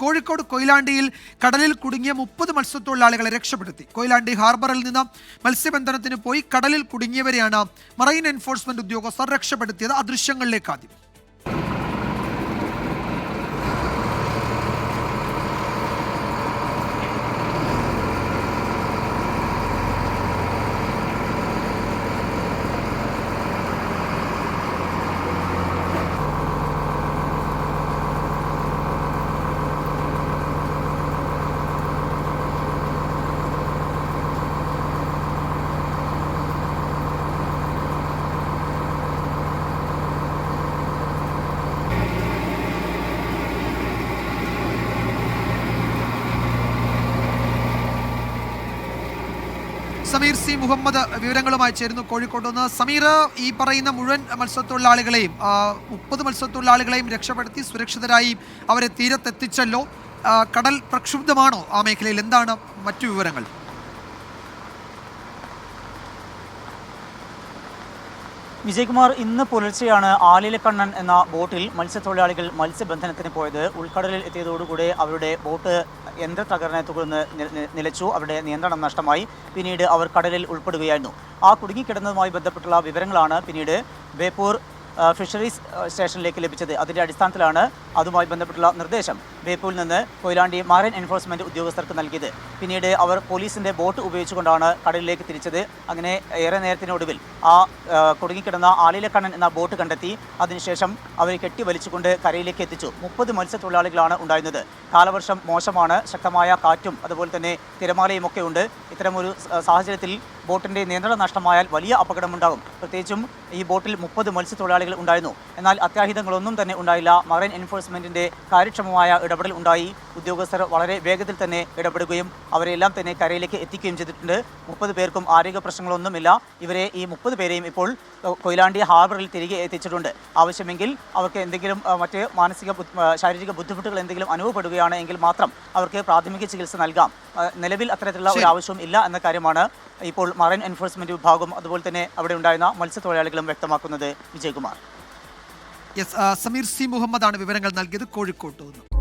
കോഴിക്കോട് കൊയിലാണ്ടിയിൽ കടലിൽ കുടുങ്ങിയ മുപ്പത് മത്സ്യത്തൊഴിലാളികളെ രക്ഷപ്പെടുത്തി. കൊയിലാണ്ടി ഹാർബറിൽ നിന്ന് മത്സ്യബന്ധനത്തിന് പോയി കടലിൽ കുടുങ്ങിയവരെയാണ് മറൈൻ എൻഫോഴ്സ്മെന്റ് ഉദ്യോഗസ്ഥർ രക്ഷപ്പെടുത്തിയത്. ആ ആദ്യം. സമീർ സി മുഹമ്മദ് വിവരങ്ങളുമായി ചേരുന്നു. കോഴിക്കോട്ട് നിന്ന് സമീർ ഈ പറയുന്ന മുഴുവൻ മത്സ്യത്തൊഴിലാളികളെയും മുപ്പത് മത്സ്യത്തൊഴിലാളികളെയും രക്ഷപ്പെടുത്തി സുരക്ഷിതരായി അവരെ തീരത്തെത്തിച്ചല്ലോ. കടൽ പ്രക്ഷുബ്ധമാണോ ആ മേഖലയിൽ? എന്താണ് മറ്റു വിവരങ്ങൾ? വിജയകുമാർ ഇന്ന് പുലർച്ചെയാണ് ആലിലക്കണ്ണൻ എന്ന ബോട്ടിൽ മത്സ്യത്തൊഴിലാളികൾ മത്സ്യബന്ധനത്തിന് പോയത്. ഉൾക്കടലിൽ എത്തിയതോടുകൂടി അവരുടെ ബോട്ട് യന്ത്ര തകർന്നെ തുടർന്ന് നിലച്ചു. അവരുടെ നിയന്ത്രണം നഷ്ടമായി. പിന്നീട് അവർ കടലിൽ ഉൾപ്പെടുകയായിരുന്നു. ആ കുടുങ്ങിക്കിടന്നതുമായി ബന്ധപ്പെട്ടുള്ള വിവരങ്ങളാണ് പിന്നീട് ബേപ്പൂർ ഫിഷറീസ് സ്റ്റേഷനിലേക്ക് ലഭിച്ചത്. അതിന്റെ അടിസ്ഥാനത്തിലാണ് അതുമായി ബന്ധപ്പെട്ടുള്ള നിർദ്ദേശം. ബേപ്പൂരിൽ നിന്ന് കൊയിലാണ്ടി മറൈൻ എൻഫോഴ്സ്മെന്റ് ഉദ്യോഗസ്ഥർക്ക് നൽകിയത്. പിന്നീട് അവർ പോലീസിന്റെ ബോട്ട് ഉപയോഗിച്ചുകൊണ്ടാണ് കടലിലേക്ക് തിരിച്ചത്. അങ്ങനെ ഏറെ നേരത്തിനൊടുവിൽ ആ കുടുങ്ങിക്കിടന്ന ആലിലക്കണ്ണൻ എന്ന ബോട്ട് കണ്ടെത്തി. അതിനുശേഷം അവർ കെട്ടി വലിച്ചുകൊണ്ട് കരയിലേക്ക് എത്തിച്ചു. മുപ്പത് മത്സ്യത്തൊഴിലാളികളാണ് ഉണ്ടായിരുന്നത്. കാലവർഷം മോശമാണ്. ശക്തമായ കാറ്റും അതുപോലെ തന്നെ തിരമാലയും ഒക്കെ ഉണ്ട്. ഇത്തരമൊരു സാഹചര്യത്തിൽ ബോട്ടിന്റെ നിയന്ത്രണം നഷ്ടമായാൽ വലിയ അപകടമുണ്ടാകും. പ്രത്യേകിച്ചും ഈ ബോട്ടിൽ മുപ്പത് മത്സ്യത്തൊഴിലാളികൾ ഉണ്ടായിരുന്നു. എന്നാൽ അത്യാഹിതങ്ങളൊന്നും തന്നെ ഉണ്ടായില്ല. മറൈൻ എൻഫോഴ്സ്മെന്റിന്റെ കാര്യക്ഷമമായ ഇടപെടൽ ഉണ്ടായി. ഉദ്യോഗസ്ഥർ വളരെ വേഗത്തിൽ തന്നെ ഇടപെടുകയും അവരെല്ലാം തന്നെ കരയിലേക്ക് എത്തിക്കുകയും ചെയ്തിട്ടുണ്ട്. മുപ്പത് പേർക്കും ആരോഗ്യ പ്രശ്നങ്ങളൊന്നുമില്ല. ഇവരെ ഈ മുപ്പത് പേരെയും ഇപ്പോൾ കൊയിലാണ്ടി ഹാർബറിൽ തിരികെ എത്തിച്ചിട്ടുണ്ട്. ആവശ്യമെങ്കിൽ അവർക്ക് എന്തെങ്കിലും മറ്റ് മാനസിക ശാരീരിക ബുദ്ധിമുട്ടുകൾ എന്തെങ്കിലും അനുഭവപ്പെടുകയാണ് എങ്കിൽ മാത്രം അവർക്ക് പ്രാഥമിക ചികിത്സ നൽകാം. നിലവിൽ അത്തരത്തിലുള്ള ഒരു. ആവശ്യവും ഇല്ല എന്ന കാര്യമാണ് ഇപ്പോൾ മറൈൻ എൻഫോഴ്സ്മെന്റ് വിഭാഗം അതുപോലെ തന്നെ അവിടെ ഉണ്ടായിരുന്ന മത്സ്യത്തൊഴിലാളികളും വ്യക്തമാക്കുന്നത്. വിജയകുമാർ. യെസ് സമീർ സി മുഹമ്മദാണ് വിവരങ്ങൾ നൽകിയത്. കോഴിക്കോട്ട് നിന്ന്.